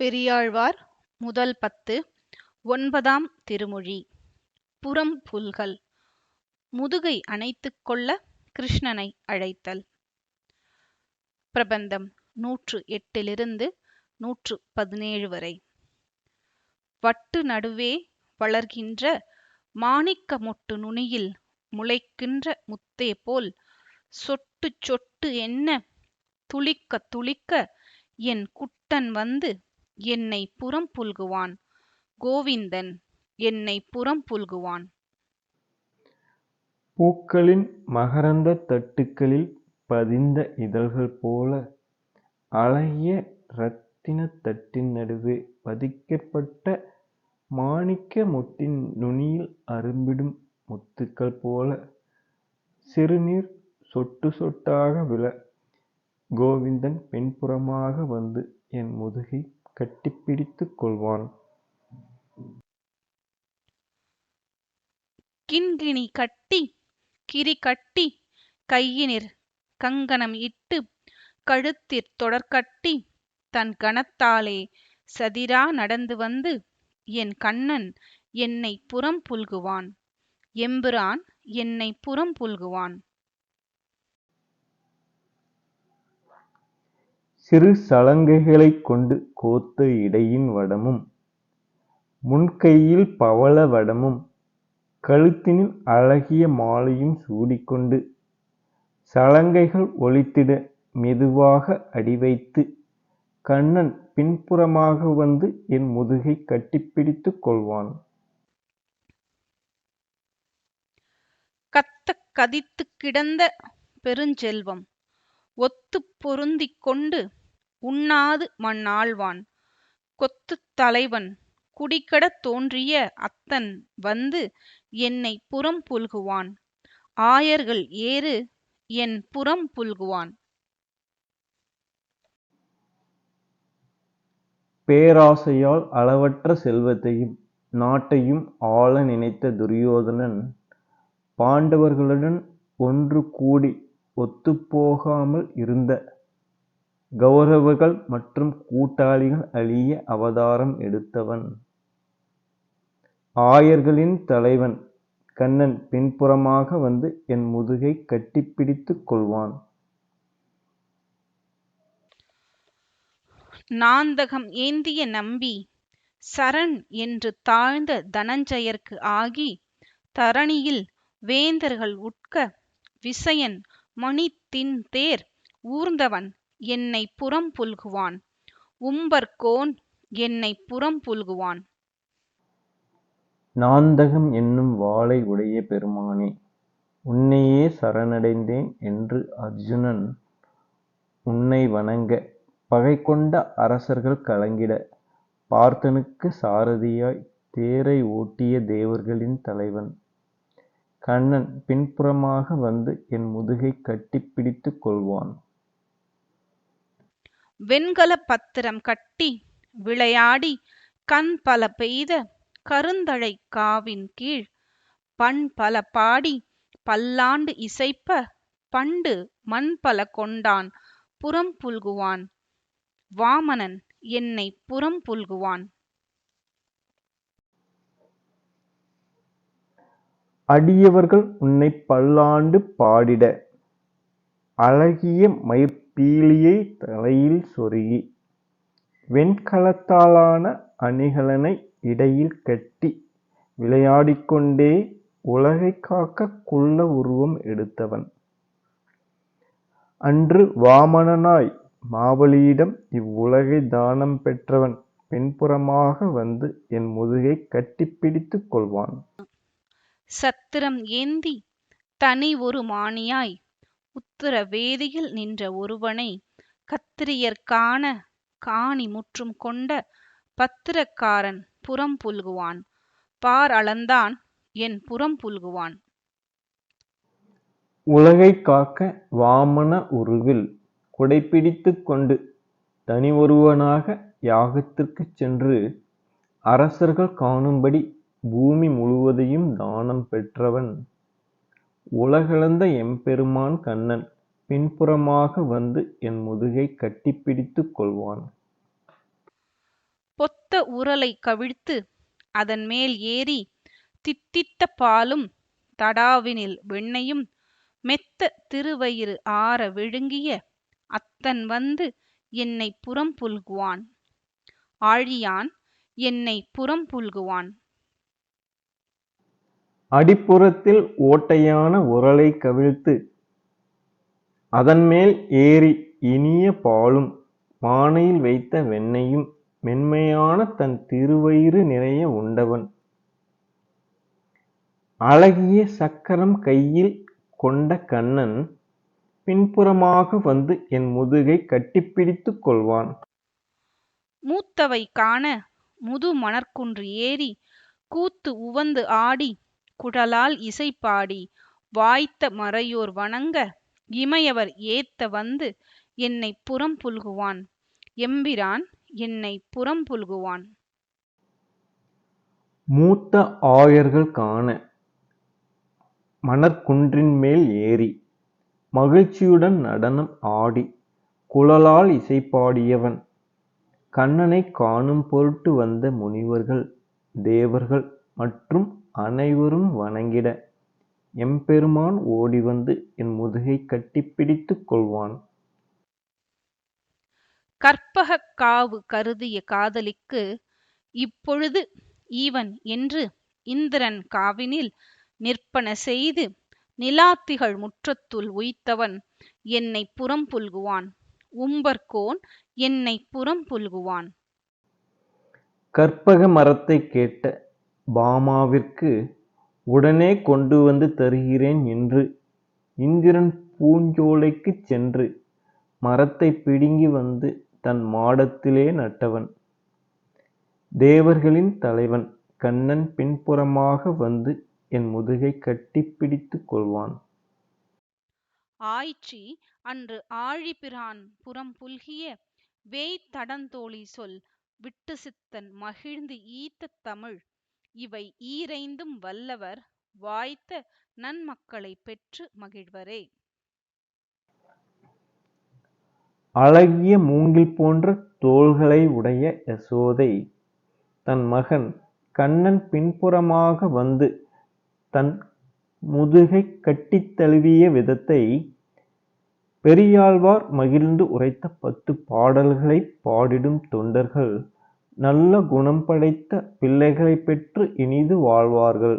பெரியாழ்வார் முதல் பத்து ஒன்பதாம் திருமொழி. புறம் புல்கள். முதுகை அணைத்து கொள்ள கிருஷ்ணனை அழைத்தல். பிரபந்தம். நூற்று எட்டிலிருந்து நூற்று பதினேழு வரை. வட்டு நடுவே வளர்கின்ற மாணிக்க மொட்டு நுனியில் முளைக்கின்ற முத்தே போல் சொட்டு சொட்டு என்ன துளிக்க துளிக்க என் குட்டன் வந்து என்னை புறம் புல்குவான். கோவிந்தன் என்னை புறம் புல்குவான். பூக்களின் மகரந்த தட்டுக்களில் பதிந்த இதழ்கள் போல அழகிய இரத்தின தட்டின் நடுவே பதிக்கப்பட்ட மாணிக்க முட்டின் நுனியில் அரும்பிடும் முத்துக்கள் போல சிறுநீர் சொட்டு சொட்டாக விழ கோவிந்தன் பின்புறமாக வந்து என் முதுகை கட்டிப்பிடித்துக் கொள்வான் கிண்கிணி கட்டி கிரி கட்டி கையினிற் கங்கணம் இட்டு கழுத்திற் தொடர்கட்டி தன் கணத்தாலே சதிரா நடந்து வந்து என் கண்ணன் என்னை புறம் புல்குவான். எம்பிரான் என்னை புறம் புல்குவான். சிறு சலங்கைகளைக் கொண்டு கோத்த இடையின் வடமும் முன்கையில் பவள வடமும் கழுத்தினில் அழகிய மாலையும் சூடிக்கொண்டு சலங்கைகள் ஒலித்திட மெதுவாக அடிவைத்து கண்ணன் பின்புறமாக வந்து என் முதுகைக் கட்டிப்பிடித்துக் கொள்வான். கத்தக் கதித்துக் கிடந்த பெருஞ்செல்வம் ஒத்துப் பொருந்திக் கொண்டு உண்ணாது மண்ணாள்வான் கொத்துத் தலைவன் குடிகெடத் தோன்றிய அத்தன் வந்து என்னை புறம் புல்குவான். ஆயர்கள் ஏறு என் புறம் புல்குவான். பேராசையால் அளவற்ற செல்வத்தையும் நாட்டையும் ஆள நினைத்த துரியோதனன் பாண்டவர்களுடன் ஒன்று கூடி ஒத்துப்போகாமல் இருந்த கௌரவர்கள் மற்றும் கூட்டாளிகள் அழிய அவதாரம் எடுத்தவன். ஆயர்களின் தலைவன் கண்ணன் பின்புறமாக வந்து என் முதுகை கட்டிப்பிடித்துக் கொள்வான். நாந்தகம் ஏந்திய நம்பி சரண் என்று தாழ்ந்த தனஞ்சயர்க்கு ஆகி தரணியில் வேந்தர்கள் உட்க விசயன் மணித்திண்தேர் ஊர்ந்தவன் என்னை புறம் புல்குவான். உம்பர்கோன் என்னை புறம் புல்குவான். நாந்தகம் என்னும் வாளை உடைய பெருமானே உன்னையே சரணடைந்தேன் என்று அர்ஜுனன் உன்னை வணங்க பகை கொண்ட அரசர்கள் கலங்கிட பார்த்தனுக்கு சாரதியாய் தேரை ஓட்டிய தேவர்களின் தலைவன். கண்ணன் பின்புறமாக வந்து என் முதுகை கட்டிப்பிடித்துக் கொள்வான். வெண்கல பத்திரம் கட்டி விளையாடி கண் பல பெய்த கருந்தழை காவின் கீழ் பண் பல பாடி பல்லாண்டு இசைப்ப பண்டு மண் பல கொண்டான் புறம் புல்குவான். வாமனன் என்னை புறம் புல்குவான். அடியவர்கள் உன்னை பல்லாண்டு பாடிட அழகிய பீலியை தலையில் சொருகி வெண்கலத்தாலான அணிகலனை இடையில் கட்டி விளையாடிக்கொண்டே உலகைக் காக்கக் குள்ள உருவம் எடுத்தவன். அன்று வாமனனாய் மாவலியிடம் இவ்வுலகை தானம் பெற்றவன் பின்புறமாக வந்து என் முதுகைக் கட்டிப்பிடித்துக் கொள்வான். சத்திரம் ஏந்தி தனி ஒரு மானியாய் உத்தர வேதியில் நின்ற ஒருவனை கத்திரியர் காண காணி முற்றும் கொண்ட பத்திரக்காரன் புறம் புல்குவான். பார் அளந்தான் என் புறம் புல்குவான். உலகைக் காக்க வாமன உருவில் குடைபிடித்துக் கொண்டு தனி ஒருவனாக யாகத்திற்குச் சென்று அரசர்கள் காணும்படி பூமி முழுவதையும் தானம் பெற்றவன். உலகளந்த எம்பெருமான் கண்ணன் பின்புறமாக வந்து என் முதுகைக் கட்டிப்பிடித்துக் கொள்வான். பொத்த உரலை கவிழ்த்து அதன் மேல் ஏறி தித்தித்த பாலும் தடாவினில் வெண்ணையும் மெத்த திருவயிறு ஆற விழுங்கிய அத்தன் வந்து என்னை புறம் புல்குவான் ஆழியான் என்னை புறம் புல்குவான் அடிப்புறத்தில் ஓட்டையான உரலை கவிழ்த்து அதன் மேல் ஏறி இனிய பாலும் பானையில் வைத்த வெண்ணையும் மென்மையான தன் திருவயிறு நிறைய உண்டவன். அழகிய சக்கரம் கையில் கொண்ட கண்ணன் பின்புறமாக வந்து என் முதுகை கட்டிப்பிடித்துக் கொள்வான். மூத்தவை காண முது மணற்குன்று ஏறி கூத்து உவந்து ஆடி குழலால் இசை பாடி வாய்த்த மறையோர் வணங்க இமையவர் ஏத்த வந்து என்னை புறம் புல்குவான். எம்பிரான் என்னை புறம் புல்குவான். மூத்த ஆயர்கள் காண மணற்குன்றின் மேல் ஏறி மகிழ்ச்சியுடன் நடனம் ஆடி குழலால் இசை பாடியவன் கண்ணனை காணும் பொருட்டு வந்த முனிவர்கள் தேவர்கள் மற்றும் அனைவரும் வணங்கிட. எம்பெருமான் ஓடி வந்து என் முதுகை கட்டிப்பிடித்துக் கொள்வான். கற்பகக் காவு கருதிய காதலிக்கு இப்பொழுது ஈவன் என்று இந்திரன் காவினில் நிற்பன செய்து நிலாத்திகள் முற்றத்துள் உய்த்தவன் என்னை புறம் புல்குவான். உம்பர்கோன் என்னை புறம் புல்குவான். கற்பக மரத்தைக் கேட்ட பாமாவிற்கு உடனே கொண்டு வந்து தருகிறேன் என்று இந்திரன் பூஞ்சோலைக்குச் சென்று மரத்தைப் பிடுங்கி வந்து தன் மாடத்திலே நட்டவன். தேவர்களின் தலைவன் கண்ணன் பின்புறமாக வந்து என் முதுகை கட்டிப்பிடித்துக் கொள்வான். ஆயிற்றி அன்று ஆழிபிரான் புறம் புல்கிய வேய் தடந்தோழி சொல் விட்டு சித்தன் மகிழ்ந்து ஈத்த தமிழ் இவை ஈரைந்தும் வல்லவர் வாய்த்த நன்மக்களைப் பெற்று மகிழ்வரே. அழகிய மூங்கில் போன்ற தோள்களை உடைய யசோதை தன் மகன் கண்ணன் பின்புறமாக வந்து தன் முதுகைக் கட்டித் தழுவிய விதத்தை பெரியாழ்வார் மகிழ்ந்து உரைத்த பத்து பாடல்களைப் பாடிடும் தொண்டர்கள் நல்ல குணம் படைத்த பிள்ளைகளைப் பெற்று இனிது வாழ்வார்கள்.